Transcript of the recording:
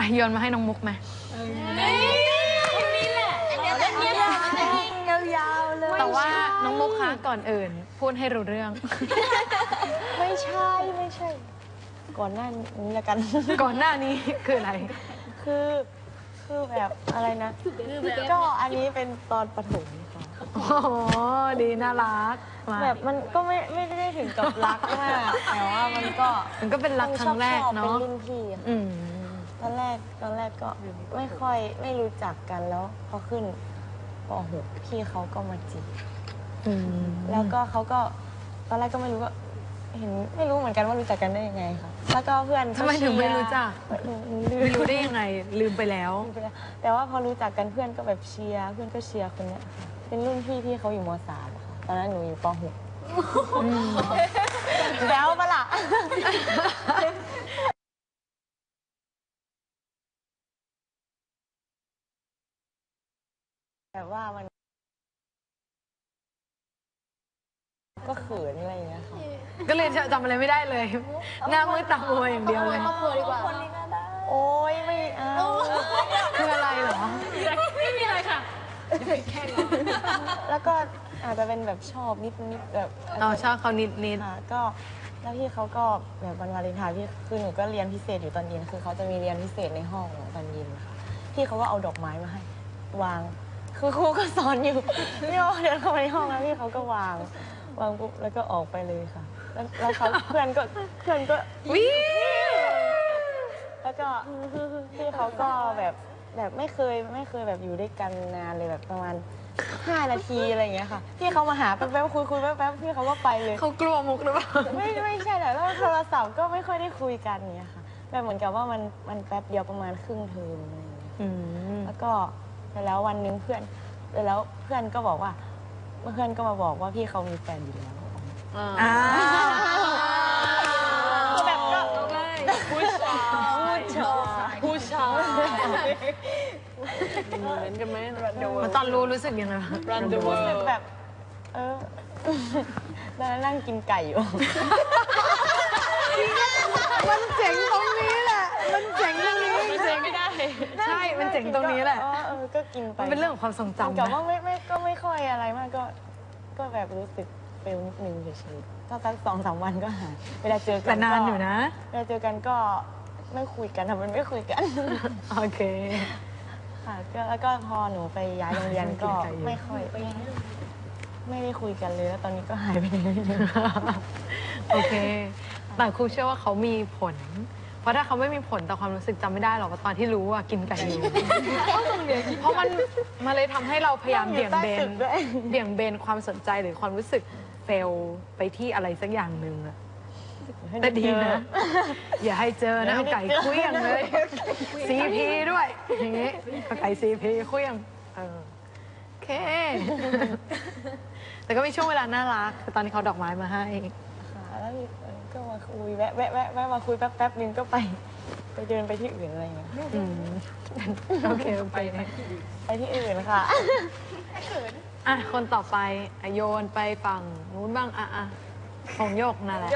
อะโยนมาให้น้องมุกไหมยาวๆเลยแต่ว่าน้องมุกคะก่อนอื่น พูดให้รู้เรื่อง ไม่ใช่ไม่ใช่ ก่อนหน้านี้ละกัน ก่อนหน้านี้คืออะไร คือคือแบบอะไรนะก็อันนี้เป็นตอนประถมค่ะโอ้โหดีน่ารักมาแบบมันก็ไม่ไม่ได้ถึงกับรักมากแต่ว่ามันก็มันก็เป็นรักครั้งแรกชอบๆเนาะเป็นรุ่นพี่ค่ะอืม ตอนแรกตอนแรกก็ไม่ค่อยไม่รู้จักกันแล้ว พอขึ้นป .6 พี่เขาก็มาจีบอืมแล้วก็เขาก็ตอนแรกก็ไม่รู้ว่าเห็นไม่รู้เหมือนกันว่ารู้จักกันได้ยังไงค่ะแล้วก็เพื่อนก็ทำไมถึงไม่รู้จักหนูหนูลืมไม่รู้ได้ยังไงลืมไปแล้วลืมไปแล้ว แต่ว่าพอรู้จักกันเพื่อนก็แบบเชียร์เพื่อนก็เชียร์คนเนี้ยค่ะเป็นรุ่นพี่ที่เขาอยู่ม .3 อะค่ะตอนนั้นหนูอยู่ป .6 แล้วปะล่ะ แบบว่ามัน ก็เขินอะไรอย่างเงี้ยค่ะก็เลยจำอะไรไม่ได้เลย หน้ามืดตามัวอย่างเดียวเลยโอ้ยไม่เอาคืออะไรเหรอแล้วก็อาจจะเป็นแบบชอบนิดนิดๆแบบอ๋อชอบเขานิดนิดค่ะก็แล้วพี่เขาก็แบบวันวาเลนไทน์พี่คือหนูก็เรียนพิเศษอยู่ตอนเย็นคือเขาจะมีเรียนพิเศษในห้องตอนเย็นค่ะพี่เขาก็เอาดอกไม้มาให้ วาง คือครูก็สอนอยู่ พี่เขาเดินเข้าไปในห้องแล้วพี่เขาก็วาง วางปุ๊บแล้วก็ออกไปเลยค่ะ แล้วแล้วเขาเพื่อนก็เพื่อนก็ วิแล้วก็พี่เขาก็แบบแบบไม่เคยไม่เคยแบบอยู่ด้วยกันนานเลยแบบประมาณห้านาทีอะไรอย่างเงี้ยค่ะ พี่เขามาหาแป๊บๆคุยคุยๆแป๊บๆพี่เขาก็ไปเลย เขากลัวมุกหรือเปล่า ไม่ไม่ใช่แหละแล้วโทรศัพท์ก็ไม่ค่อยได้คุยกันเนี้ยค่ะแบบเหมือนกับว่ามันมันแป๊บเดียวประมาณครึ่งเทอมอะไรอย่างเงี้ยอืมแล้วก็ แต่แล้ววันหนึงเพื่อนแต่แล้วเพื่อนก็บอกว่าเพื่อนก็มาบอกว่าพี่เขามีแฟนอยู่แล้ว อ่าก็แบบก็ผู้ชายผู้ชายผู้ชายเหมือนกันไหมมาตอนรู้รู้สึกยังไงบ้าง Run the รู้สึก world แบบ เออตอนนั้นนั่งกินไก่อยู่ มันเจ๋งตรงนี้แหละ มันเจ๋งตรงนี้ ไม่ใช่ไม่ได้ ใช่ มันเจ๋งตรงนี้แหละเออเออก็กินไปมันเป็นเรื่องของความทรงเหมือนจำกับนะว่าไม่ไม่ก็ไม่ค่อยอะไรมากก็ ก็แบบรู้สึกเฟลนิดนึงเฉยๆก็สักสองสามวันก็หายเวลาเจอกัแต่นนานก็อยู่นะ เวลาเจอกันก็ไม่คุยกันทำมันไม่คุยกัน โอเค ค่ะก็แล้วก็พอหนูไปย้ายโรงเรียนก็กินไก่อยู่ไม่ค่อยไม่ไม่ได้คุยกันเลยแล้วตอนนี้ก็หายไปเลย โอเค แต่ครูเชื่อว่าเขามีผล เพราะถ้าเขาไม่มีผลต่อความรู้สึกจำไม่ได้หรอกว่าตอนที่รู้ว่ากินไก่อยู่ เพราะมันมันเลยทำให้เราพยายามเบี่ยงเบนด้วยเบี่ยงเบนความสนใจหรือความรู้สึกเฟลไปที่อะไรสักอย่างหนึ่งอะแต่ดีนะ อย่าให้เจอนะเอาไก่เคลี้ยงเลยซีพีด้วยอย่างงี้เอาไก่ซีพีเคลี้ยงเออโอเค แต่ก็มีช่วงเวลาน่ารักคือตอนที่เขาดอกไม้มาให้ค่ะ แล้วก็มาคุยแวะแวะแวะแวะมาคุยแป๊บแป๊บนึงก็ไป ไปเดินไปที่อื่นอะไรอย่างเงี้ยอืมโอเคโอเคไปที่อื่นค่ะอะคนต่อไปอะโยนไปฝั่งนู้นบ้างอะอะของโยกนั่นแหละ